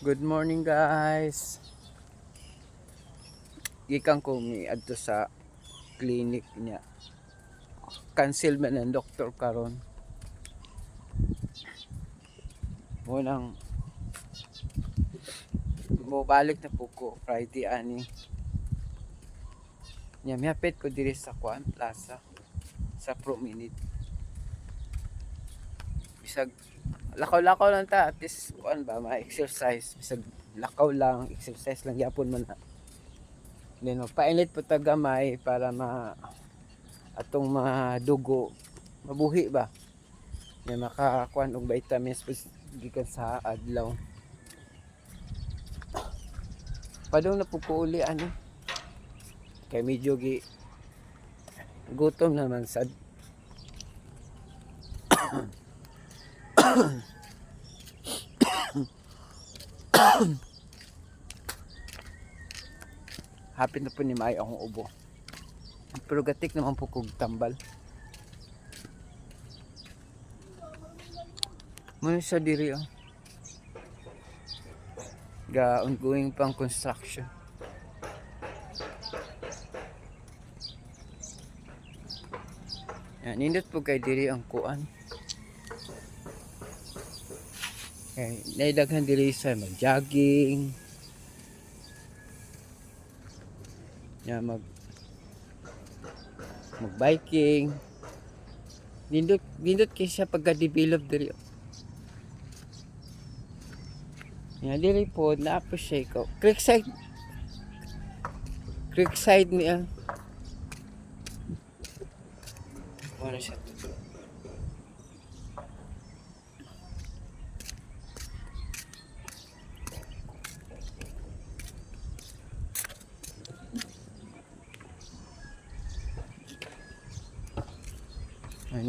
Good morning guys. Gikan ko mi adto sa clinic niya. Cancel man ang doktor karon. Mo nang mo balik na po ko Friday ani. Nya miapit ko diri sa Kwan Plaza sa Pro Minute. Bisag lakaw-lakaw lang ta. At least kuan ba ma-exercise. Bisag lakaw lang exercise lang yapon man na then magpainit po ta gamay para ma atong mga dugo mabuhi ba? Nga makakuan og vitamins pus gikan sa adlaw. Padong na po ko uli ano? Kay medyo gi gutom naman sad Hapit na po ni May akong ubo. Pero gatik naman po kong tambal. Muna sa diri oh. Ga ongoing pang construction. Yan, nindot po kay diri ang kuan. Kay naidaghan diri sa mag-jogging. Ya mag mag biking. Nindot nindot kay siya pagka-develop diri. Ya diri po na appreciate ko. Creekside Creekside niya. Wala siya.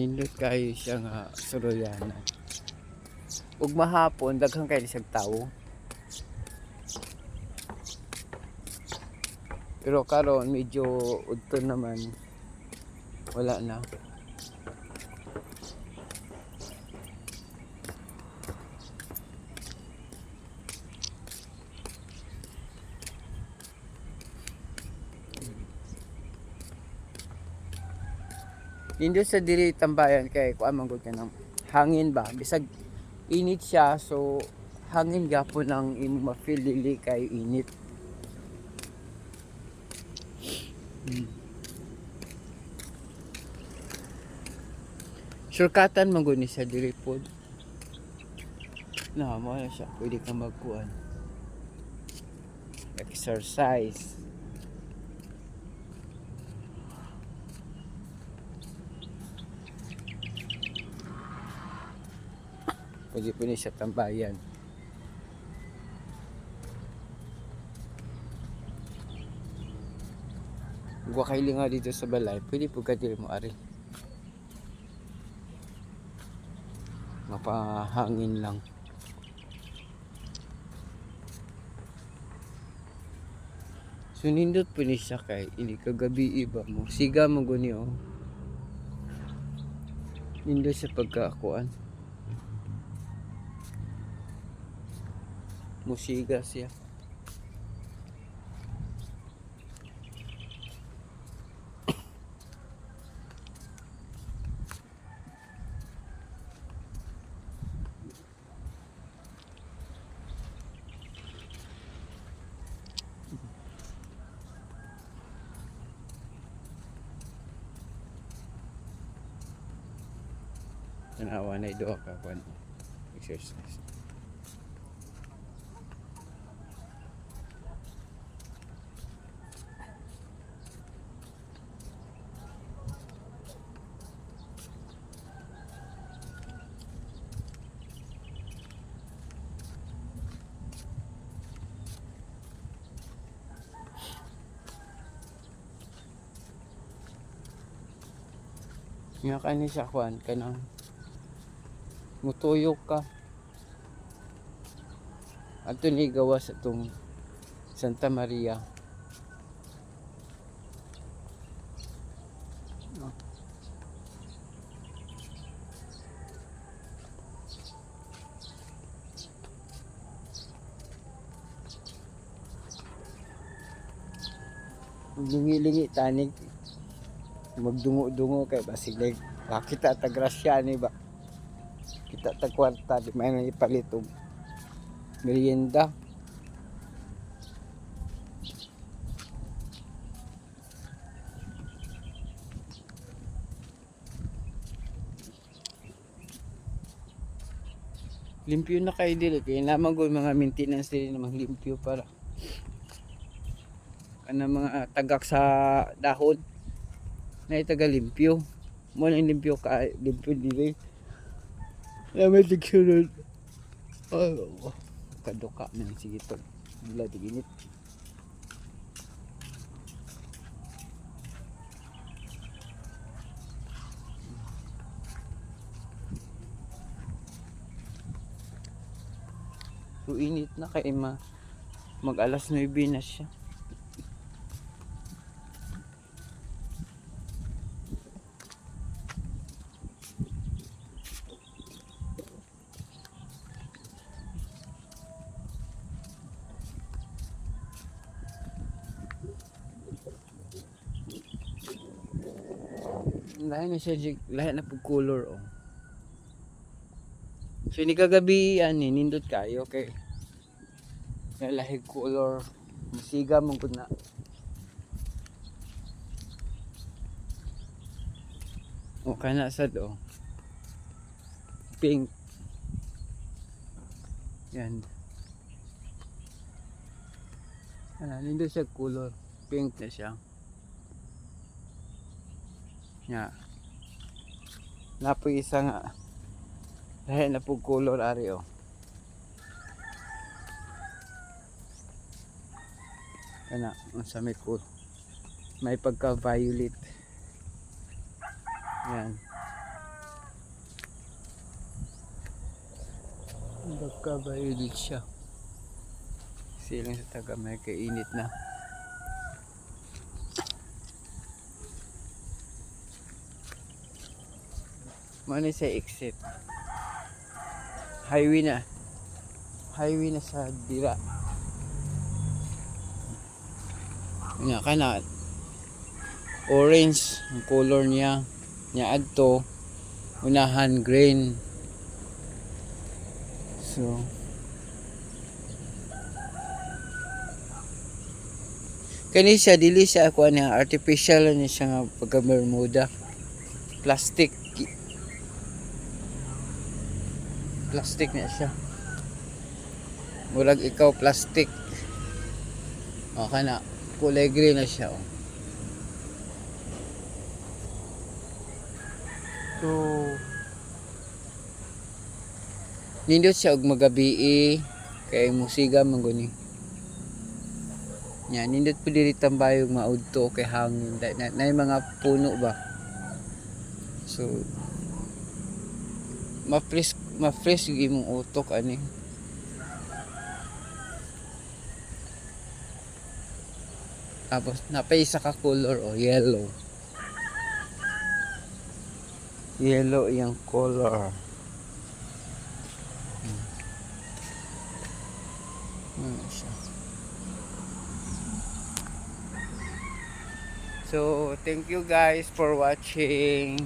Nanindot kayo siya nga suluyanan. Ug mahapon daghang kayo siyang tawo. Pero karon medyo udto naman. Wala na. Nindot sa diri tambayan kay kuan man gud ka ng hangin ba bisag init siya so hangin gapon ang imo ma-feel dili kay init. Hmm. Shortcutan man gud ni sa diri pod. Na mo na siya pwede ka magkuan. Exercise. Ni siya tambayan. Gwa kay nga dito sa balay, pwede po ka dili mo ari. Mapahangin lang. Sunindot po ni siya kay ini kagabi iba mo. Siga mo guni oh. Nindot sa pagkaakuan. Musiga siya. Tanawa na ido ka kwan. Exercise. nga kani siya kwan kanang mutuyok ka ato ni gawas atong Santa Maria oh. lingi-lingi tanig magdungo-dungo kay basig like kita ta grasya ni ba? Kita ta kwarta di may nga ipalit og merienda. Limpyo na kayo dili. Kaya naman ko mga maintenance din namang limpyo para kana mga tagak sa dahon na taga limpyo mo lang limpyo ka limpyo dili na may tigsunod oh, kaduka man sige to. Wala diginit So init na kay ma mag alas 9 na siya. Lahi na siya, Jig. lahi na po color oh. So ni kagabi ani nindot kayo kay lahig color musiga mong gud na. O kana sad oh. Pink. Yan. Ano, nindot siya color. Pink na siya. Nya. Napoy isa nga. Dahil na po color ari oh. Kana, unsa may cool. May pagka violet. Yan. Pagka violet siya. Silang sa taga may kainit na. Mano sa exit. Highway na. Highway na sa dira. Nga kana orange ang color niya. Niya adto unahan green. So kani siya dili siya ako niya artificial ni siya nga pagka bermuda plastic plastic na siya. Murag ikaw plastic. O kana kulay green na siya oh. so nindot siya og magabi kay musiga man guni nya nindot po diri tambayog maudto kay hangin. Na, na, na mga puno ba? So ma-fresh ma-fresh yung imong utok ani. Tapos napay isa ka color o yellow. Yellow yung color. Hmm. Ano siya? So thank you guys for watching